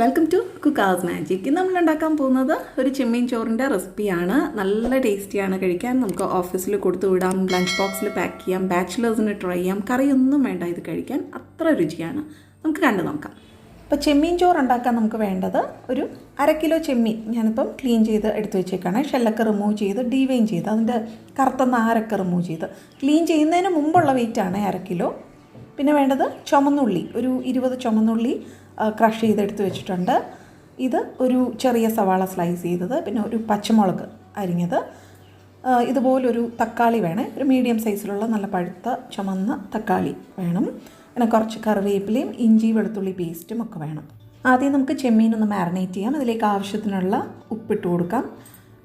Welcome to Cooka's magic ഇന്ന് നമ്മൾ ഉണ്ടാക്കാൻ പോകുന്നത് ഒരു ചെമ്മീൻ ചോറിന്റെ റെസിപ്പിയാണ്. നല്ല ടേസ്റ്റിയാണ് കഴിക്കാൻ. നമുക്ക് ഓഫീസിൽ കൊടുത്തു വിടാം ലഞ്ച് ബോക്സിൽ പാക്ക് ചെയ്യാം ബാച്ചിലേഴ്സിന് ട്രൈ ചെയ്യാം. കറിയൊന്നും വേണ്ട ഇത് കഴിക്കാൻ അത്ര രുചിയാണ്. നമുക്ക് കണ്ടു നോക്കാം. അപ്പോൾ ചെമ്മീൻ ചോറ് ഉണ്ടാക്കാൻ നമുക്ക് വേണ്ടത് ഒരു അര കിലോ ചെമ്മീൻ ഞാനിപ്പം ക്ലീൻ ചെയ്ത് എടുത്തു വെച്ചേക്കാണ്. ഷെല്ലൊക്കെ റിമൂവ് ചെയ്ത് ഡീവെയിൻ ചെയ്ത് അതിന്റെ കറുത്ത നാരൊക്കെ റിമൂവ് ചെയ്ത്. ക്ലീൻ ചെയ്യുന്നതിന് മുമ്പുള്ള വെയിറ്റാണ് അര കിലോ. പിന്നെ വേണ്ടത് ചുമന്നുള്ളി ഒരു ഇരുപത് ചുമന്നുള്ളി ക്രഷ് ചെയ്തെടുത്ത് വെച്ചിട്ടുണ്ട്. ഇത് ഒരു ചെറിയ സവാള സ്ലൈസ് ചെയ്തത് പിന്നെ ഒരു പച്ചമുളക് അരിഞ്ഞത്. ഇതുപോലൊരു തക്കാളി വേണേ ഒരു മീഡിയം സൈസിലുള്ള നല്ല പഴുത്ത ചുമന്ന തക്കാളി വേണം. പിന്നെ കുറച്ച് കറിവേപ്പിലയും ഇഞ്ചി വെളുത്തുള്ളി പേസ്റ്റും ഒക്കെ വേണം. ആദ്യം നമുക്ക് ചെമ്മീൻ ഒന്ന് മാറിനേറ്റ് ചെയ്യാം. അതിലേക്ക് ആവശ്യത്തിനുള്ള ഉപ്പിട്ട് കൊടുക്കാം.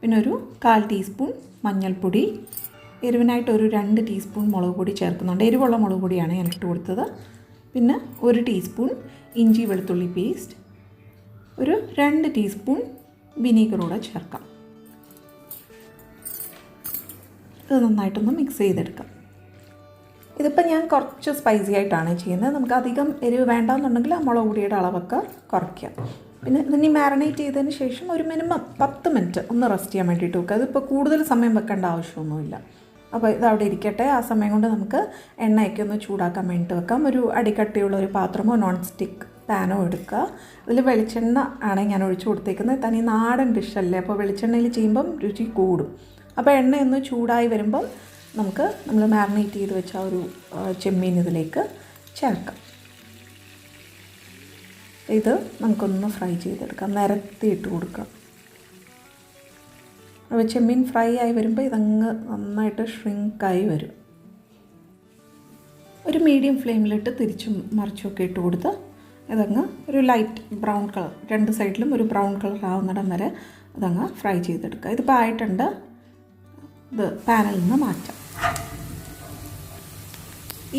പിന്നെ ഒരു കാൽ ടീസ്പൂൺ മഞ്ഞൾപ്പൊടി എരിവിനായിട്ട് ഒരു രണ്ട് ടീസ്പൂൺ മുളക് പൊടി ചേർക്കുന്നുണ്ട്. എരിവുള്ള മുളക് പൊടിയാണ് ഞാൻ ഇട്ട് കൊടുത്തത്. പിന്നെ ഒരു ടീസ്പൂൺ ഇഞ്ചി വെളുത്തുള്ളി പേസ്റ്റ്. ഒരു രണ്ട് ടീസ്പൂൺ വിനീഗർ കൂടെ ചേർക്കാം. ഇത് നന്നായിട്ടൊന്ന് മിക്സ് ചെയ്തെടുക്കാം. ഇതിപ്പോൾ ഞാൻ കുറച്ച് സ്പൈസി ആയിട്ടാണ് ചെയ്യുന്നത്. നമുക്ക് അധികം എരിവ് വേണ്ടെന്നുണ്ടെങ്കിൽ ആ മുളക് പൊടിയുടെ അളവൊക്കെ കുറയ്ക്കാം. പിന്നെ ഇതിനി മാറിനേറ്റ് ചെയ്തതിന് ശേഷം ഒരു മിനിമം പത്ത് മിനിറ്റ് ഒന്ന് റെസ്റ്റ് ചെയ്യാൻ വേണ്ടിയിട്ട് വെക്കുക. അതിപ്പോൾ കൂടുതൽ സമയം വെക്കേണ്ട ആവശ്യമൊന്നുമില്ല. അപ്പോൾ ഇത് അവിടെ ഇരിക്കട്ടെ. ആ സമയം കൊണ്ട് നമുക്ക് എണ്ണയൊക്കെ ഒന്ന് ചൂടാക്കാൻ വേണ്ടിയിട്ട് വെക്കാം. ഒരു അടിക്കട്ടിയുള്ള ഒരു പാത്രമോ നോൺ സ്റ്റിക്ക് പാനോ എടുക്കുക. അതിൽ വെളിച്ചെണ്ണ ആണ് ഞാൻ ഒഴിച്ചു കൊടുത്തേക്കുന്നത്. തനി നാടൻ ഡിഷല്ലേ അപ്പോൾ വെളിച്ചെണ്ണയിൽ ചെയ്യുമ്പം രുചി കൂടും. അപ്പോൾ എണ്ണയൊന്ന് ചൂടായി വരുമ്പം നമുക്ക് നമ്മൾ മാറിനേറ്റ് ചെയ്ത് വെച്ച ഒരു ചെമ്മീൻ ഇതിലേക്ക് ചേർക്കാം. ഇത് നമുക്കൊന്ന് ഫ്രൈ ചെയ്തെടുക്കാം. നിരത്തിയിട്ട് കൊടുക്കാം. ചെമ്മീൻ ഫ്രൈ ആയി വരുമ്പോൾ ഇതങ്ങ് നന്നായിട്ട് ഷ്രിങ്കായി വരും. ഒരു മീഡിയം ഫ്ലെയിമിലിട്ട് തിരിച്ചും മറിച്ചുമൊക്കെ ഇട്ട് കൊടുത്ത് ഇതങ്ങ് ഒരു ലൈറ്റ് ബ്രൗൺ കളർ രണ്ട് സൈഡിലും ഒരു ബ്രൗൺ കളർ ആവുന്നിടം വരെ അതങ്ങ് ഫ്രൈ ചെയ്തെടുക്കുക. ഇതിപ്പോൾ ആയിട്ടുണ്ട്. ഇത് പാനിൽ നിന്ന് മാറ്റാം.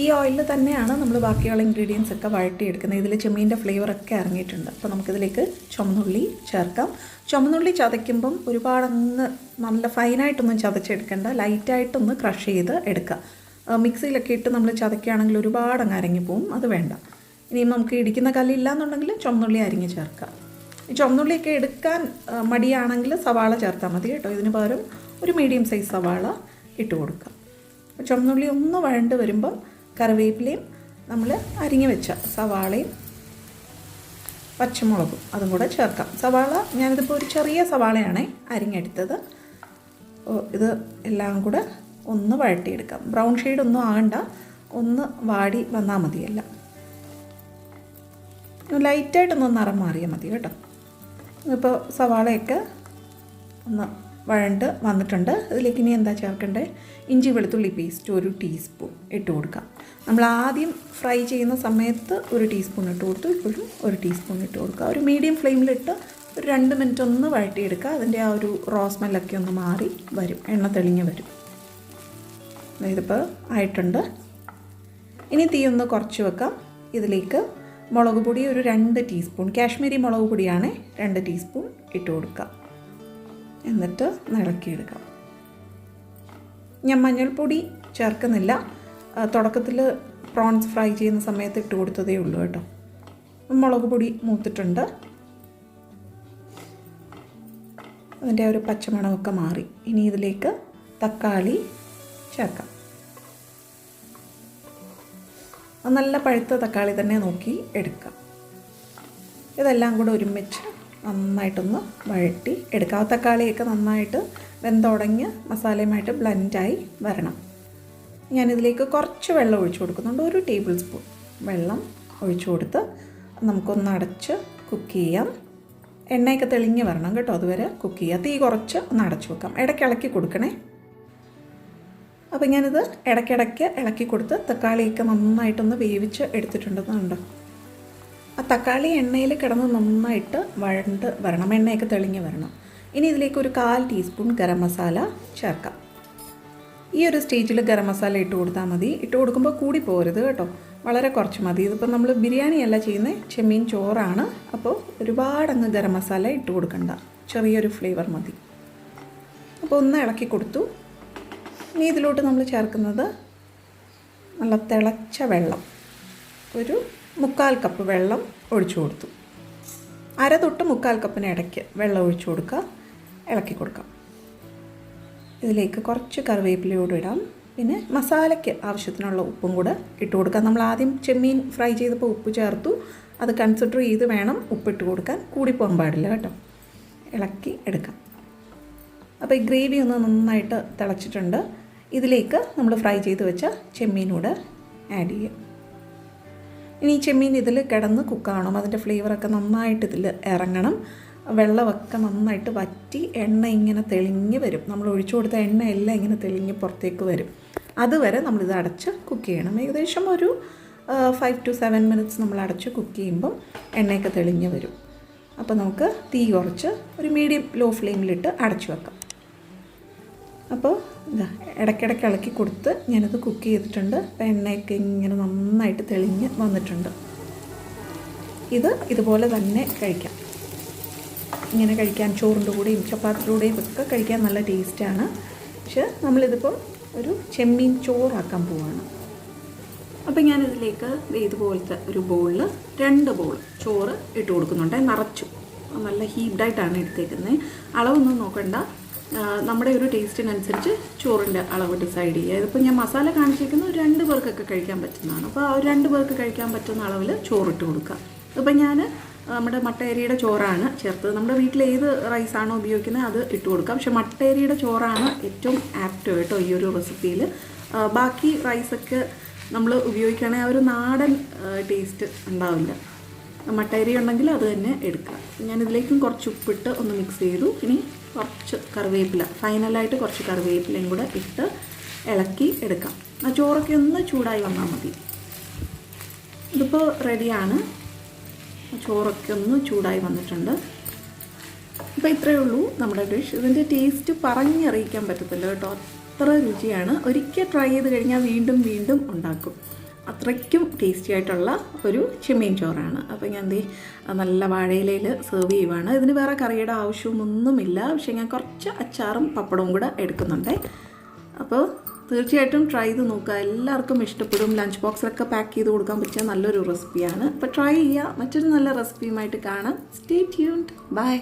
ഈ ഓയിലിൽ തന്നെയാണ് നമ്മൾ ബാക്കിയുള്ള ഇൻഗ്രീഡിയൻസ് ഒക്കെ വഴട്ടിയെടുക്കുന്നത് ഇതിൽ ചെമ്മീന്റെ ഫ്ലേവറൊക്കെ ഇറങ്ങിയിട്ടുണ്ട്. അപ്പോൾ നമുക്കിതിലേക്ക് ചുമന്നുള്ളി ചേർക്കാം. ചുമന്നുള്ളി ചതയ്ക്കുമ്പം ഒരുപാടൊന്ന് നല്ല ഫൈനായിട്ടൊന്നും ചതച്ചെടുക്കേണ്ട. ലൈറ്റായിട്ടൊന്ന് ക്രഷ് ചെയ്ത് എടുക്കുക മിക്സിയിലൊക്കെ ഇട്ട് നമ്മൾ ചതയ്ക്കുകയാണെങ്കിൽ ഒരുപാട് അങ്ങ് അരങ്ങി പോവും. അത് വേണ്ട. ഇനി നമുക്ക് ഇടിക്കുന്ന കല്ലില്ല എന്നുണ്ടെങ്കിൽ ചുമന്നുള്ളി അരിഞ്ഞ് ചേർക്കാം. ഈ ചുമന്നുള്ളിയൊക്കെ എടുക്കാൻ മടിയാണെങ്കിൽ സവാള ചേർത്താൽ മതി കേട്ടോ. ഇതിന് പകരം ഒരു മീഡിയം സൈസ് സവാള ഇട്ട് കൊടുക്കുക ചുമന്നുള്ളി ഒന്ന് വഴണ്ട് വരുമ്പം കറിവേപ്പിലയും നമ്മൾ അരിഞ്ഞു വെച്ച സവാളയും പച്ചമുളകും അതും കൂടെ ചേർക്കാം. സവാള ഞാനിതിപ്പോൾ ഒരു ചെറിയ സവാളയാണ് അരിഞ്ഞെടുത്തത്. ഇത് എല്ലാം കൂടെ ഒന്ന് വഴട്ടിയെടുക്കാം ബ്രൗൺ ഷെയ്ഡ് ഒന്നും ആകണ്ട. ഒന്ന് വാടി വന്നാൽ മതിയല്ല. ലൈറ്റായിട്ടൊന്ന് നിറം മാറിയാൽ മതി കേട്ടോ. ഇപ്പോൾ സവാളയൊക്കെ ഒന്ന് വഴണ്ട് വന്നിട്ടുണ്ട്. അതിലേക്ക് ഇനി എന്താ ചേർക്കേണ്ടത് ഇഞ്ചി വെളുത്തുള്ളി പേസ്റ്റ് ഒരു ടീസ്പൂൺ ഇട്ട് കൊടുക്കാം. നമ്മൾ ആദ്യം ഫ്രൈ ചെയ്യുന്ന സമയത്ത് ഒരു ടീസ്പൂൺ ഇട്ട് കൊടുത്തു. ഇപ്പോഴും ഒരു ടീസ്പൂൺ ഇട്ട് കൊടുക്കുക. ഒരു മീഡിയം ഫ്ലെയിമിലിട്ട് ഒരു രണ്ട് മിനിറ്റ് ഒന്ന് വഴട്ടിയെടുക്കുക അതിന്റെ ആ ഒരു റോ സ്മെല്ലൊക്കെ ഒന്ന് മാറി വരും. എണ്ണ തെളിഞ്ഞ് വരും. ഇതിപ്പോൾ ആയിട്ടുണ്ട്. ഇനി തീ ഒന്ന് കുറച്ച് വെക്കാം. ഇതിലേക്ക് മുളക് പൊടി ഒരു രണ്ട് ടീസ്പൂൺ കാശ്മീരി മുളക് പൊടിയാണ് രണ്ട് ടീസ്പൂൺ ഇട്ട് കൊടുക്കുക. എന്നിട്ട് ഇളക്കിയെടുക്കാം. ഞാൻ മഞ്ഞൾപ്പൊടി ചേർക്കുന്നില്ല. തുടക്കത്തിൽ പ്രോൺസ് ഫ്രൈ ചെയ്യുന്ന സമയത്ത് ഇട്ട് കൊടുത്തതേ ഉള്ളൂ കേട്ടോ. മുളക് പൊടി മൂത്തിട്ടുണ്ട്. അതിന്റെ ഒരു പച്ചമണമൊക്കെ മാറി. ഇനി ഇതിലേക്ക് തക്കാളി ചേർക്കാം. നല്ല പഴുത്ത തക്കാളി തന്നെ നോക്കി എടുക്കാം. ഇതെല്ലാം കൂടെ ഒരുമിച്ച് നന്നായിട്ടൊന്ന് വഴട്ടി എടുക്കാവ തക്കാളിയൊക്കെ നന്നായിട്ട് വെന്തുടങ്ങി മസാലയുമായിട്ട് ബ്ലെൻഡായി വരണം. ഞാനിതിലേക്ക് കുറച്ച് വെള്ളം ഒഴിച്ചു കൊടുക്കുന്നുണ്ട്. ഒരു ടേബിൾ സ്പൂൺ വെള്ളം ഒഴിച്ചു കൊടുത്ത് നമുക്കൊന്ന് അടച്ച് കുക്ക് ചെയ്യാം. എണ്ണയൊക്കെ തെളിഞ്ഞ് വരണം കേട്ടോ അതുവരെ കുക്ക് ചെയ്യുക തീ കുറച്ച് ഒന്ന് അടച്ചു വെക്കാം. ഇടയ്ക്ക് ഇളക്കി കൊടുക്കണേ. അപ്പോൾ ഞാനിത് ഇടയ്ക്കിടയ്ക്ക് ഇളക്കി കൊടുത്ത് തക്കാളിയൊക്കെ നന്നായിട്ടൊന്ന് വേവിച്ച് എടുത്തിട്ടുണ്ടെന്നുണ്ടോ. ആ തക്കാളി എണ്ണയിൽ കിടന്ന് നന്നായിട്ട് വഴണ്ട് വരണം. എണ്ണയൊക്കെ തെളിഞ്ഞ് വരണം. ഇനി ഇതിലേക്ക് ഒരു കാൽ ടീസ്പൂൺ ഗരം മസാല ചേർക്കാം. ഈ ഒരു സ്റ്റേജിൽ ഗരം മസാല ഇട്ട് കൊടുത്താൽ മതി. ഇട്ട് കൊടുക്കുമ്പോൾ കൂടി പോരുത് കേട്ടോ. വളരെ കുറച്ച് മതി. ഇതിപ്പോൾ നമ്മൾ ബിരിയാണി അല്ല ചെയ്യുന്നത് ചെമ്മീൻ ചോറാണ്. അപ്പോൾ ഒരുപാടങ്ങ് ഗരം മസാല ഇട്ട് കൊടുക്കണ്ട. ചെറിയൊരു ഫ്ലേവർ മതി. അപ്പോൾ ഒന്ന് ഇളക്കി കൊടുത്തു. ഇനി ഇതിലോട്ട് നമ്മൾ ചേർക്കുന്നത് നല്ല തിളച്ച വെള്ളം. ഒരു മുക്കാൽ കപ്പ് വെള്ളം ഒഴിച്ചു കൊടുത്തു. അര തൊട്ട് മുക്കാൽ കപ്പിന് ഇടയ്ക്ക് വെള്ളം ഒഴിച്ചു കൊടുക്കുക. ഇളക്കി കൊടുക്കാം ഇതിലേക്ക് കുറച്ച് കറിവേപ്പിലയോട് ഇടാം. പിന്നെ മസാലയ്ക്ക് ആവശ്യത്തിനുള്ള ഉപ്പും കൂടെ ഇട്ട് കൊടുക്കാം നമ്മൾ ആദ്യം ചെമ്മീൻ ഫ്രൈ ചെയ്തപ്പോൾ ഉപ്പ് ചേർത്തു. അത് കൺസിഡർ ചെയ്ത് വേണം ഉപ്പിട്ട് കൊടുക്കാൻ. കൂടിപ്പോകാൻ പാടില്ല കേട്ടോ. ഇളക്കി എടുക്കാം. അപ്പോൾ ഈ ഗ്രേവി ഒന്ന് നന്നായിട്ട് തിളച്ചിട്ടുണ്ട്. ഇതിലേക്ക് നമ്മൾ ഫ്രൈ ചെയ്ത് വെച്ച ചെമ്മീനൂടെ ആഡ് ചെയ്യാം. ഇനി ഈ ചെമ്മീൻ ഇതിൽ കിടന്ന് കുക്കാവണം അതിന്റെ ഫ്ലേവറൊക്കെ നന്നായിട്ട് ഇതിൽ ഇറങ്ങണം. വെള്ളമൊക്കെ നന്നായിട്ട് വറ്റി എണ്ണ ഇങ്ങനെ തെളിഞ്ഞു വരും. നമ്മൾ ഒഴിച്ചു കൊടുത്ത എണ്ണ എല്ലാം ഇങ്ങനെ തെളിഞ്ഞ് പുറത്തേക്ക് വരും. അതുവരെ നമ്മളിത് അടച്ച് കുക്ക് ചെയ്യണം. ഏകദേശം ഒരു ഫൈവ് ടു സെവൻ മിനിറ്റ്സ് നമ്മൾ അടച്ച് കുക്ക് ചെയ്യുമ്പം എണ്ണയൊക്കെ തെളിഞ്ഞ് വരും. അപ്പോൾ നമുക്ക് തീ കുറച്ച് ഒരു മീഡിയം ലോ ഫ്ലെയിമിലിട്ട് അടച്ചു വെക്കാം. അപ്പോൾ ഇതാ ഇടയ്ക്കിടയ്ക്ക് ഇളക്കി കൊടുത്ത് ഞാനത് കുക്ക് ചെയ്തിട്ടുണ്ട്. എണ്ണയൊക്കെ ഇങ്ങനെ നന്നായിട്ട് തെളിഞ്ഞ് വന്നിട്ടുണ്ട്. ഇത് ഇതുപോലെ തന്നെ കഴിക്കാം. ഇങ്ങനെ കഴിക്കാൻ ചോറിന്റെ കൂടെയും ചപ്പാത്തിലൂടെയും ഒക്കെ കഴിക്കാൻ നല്ല ടേസ്റ്റാണ്. പക്ഷെ നമ്മളിതിപ്പോൾ ഒരു ചെമ്മീൻ ചോറാക്കാൻ പോവാണ്. അപ്പോൾ ഞാനിതിലേക്ക് ഇതുപോലത്തെ ഒരു ബൗളിൽ രണ്ട് ബൗൾ ചോറ് ഇട്ട് കൊടുക്കുന്നുണ്ട്. നിറച്ചു. നല്ല ഹീപ്ഡായിട്ടാണ് എടുത്തേക്കുന്നത്. അളവൊന്നും നോക്കണ്ട. നമ്മുടെ ഒരു ടേസ്റ്റിനനുസരിച്ച് ചോറിന്റെ അളവ് ഡിസൈഡ് ചെയ്യുക. ഇതിപ്പോൾ ഞാൻ മസാല കാണിച്ചിരിക്കുന്നത് ഒരു രണ്ട് പേർക്കൊക്കെ കഴിക്കാൻ പറ്റുന്നതാണ്. അപ്പോൾ ആ ഒരു രണ്ട് പേർക്ക് കഴിക്കാൻ പറ്റുന്ന അളവിൽ ചോറിട്ട് കൊടുക്കുക. ഇപ്പം ഞാൻ നമ്മുടെ മട്ടയരിയുടെ ചോറാണ് ചേർത്തത്. നമ്മുടെ വീട്ടിൽ ഏത് റൈസാണോ ഉപയോഗിക്കുന്നത് അത് ഇട്ട് കൊടുക്കാം പക്ഷെ മട്ടയരിയുടെ ചോറാണ് ഏറ്റവും ആപ്റ്റ് കേട്ടോ ഈ ഒരു റെസിപ്പിയിൽ. ബാക്കി റൈസൊക്കെ നമ്മൾ ഉപയോഗിക്കുകയാണെങ്കിൽ ആ ഒരു നാടൻ ടേസ്റ്റ് ഉണ്ടാവില്ല. മട്ടയരി ഉണ്ടെങ്കിൽ അത് തന്നെ എടുക്കുക. ഞാനിതിലേക്കും കുറച്ച് ഉപ്പിട്ട് ഒന്ന് മിക്സ് ചെയ്തു. ഇനി കുറച്ച് കറിവേപ്പില. ഫൈനലായിട്ട് കുറച്ച് കറിവേപ്പിലയും കൂടെ ഇട്ട് ഇളക്കി എടുക്കാം. ആ ചോറൊക്കെ ഒന്ന് ചൂടായി വന്നാൽ മതി. ഇതിപ്പോൾ റെഡിയാണ് ചോറൊക്കെ ഒന്ന് ചൂടായി വന്നിട്ടുണ്ട്. അപ്പോൾ ഇത്രയേ ഉള്ളൂ നമ്മുടെ ഡിഷ് ഇതിന്റെ ടേസ്റ്റ് പറഞ്ഞറിയിക്കാൻ പറ്റത്തില്ല കേട്ടോ. അത്ര രുചിയാണ്. ഒരിക്കൽ ട്രൈ ചെയ്ത് കഴിഞ്ഞാൽ വീണ്ടും വീണ്ടും ഉണ്ടാക്കും. അത്രയ്ക്കും ടേസ്റ്റി ആയിട്ടുള്ള ഒരു ചെമ്മീൻ ചോറാണ്. അപ്പോൾ ഞാൻ ദേ നല്ല വാഴയിലയിൽ സെർവ് ചെയ്യുവാണ്. ഇതിന് വേറെ കറിയുടെ ആവശ്യമൊന്നുമില്ല. പക്ഷേ ഞാൻ കുറച്ച് അച്ചാറും പപ്പടവും കൂടെ എടുക്കുന്നുണ്ട്. അപ്പോൾ തീർച്ചയായിട്ടും ട്രൈ ചെയ്ത് നോക്കുക. എല്ലാവർക്കും ഇഷ്ടപ്പെടും. ലഞ്ച് ബോക്സിലൊക്കെ പാക്ക് ചെയ്ത് കൊടുക്കാൻ പറ്റിയ നല്ലൊരു റെസിപ്പിയാണ് അപ്പോൾ ട്രൈ ചെയ്യുക. മറ്റൊരു നല്ല റെസിപ്പിയുമായിട്ട് കാണാം. Stay tuned by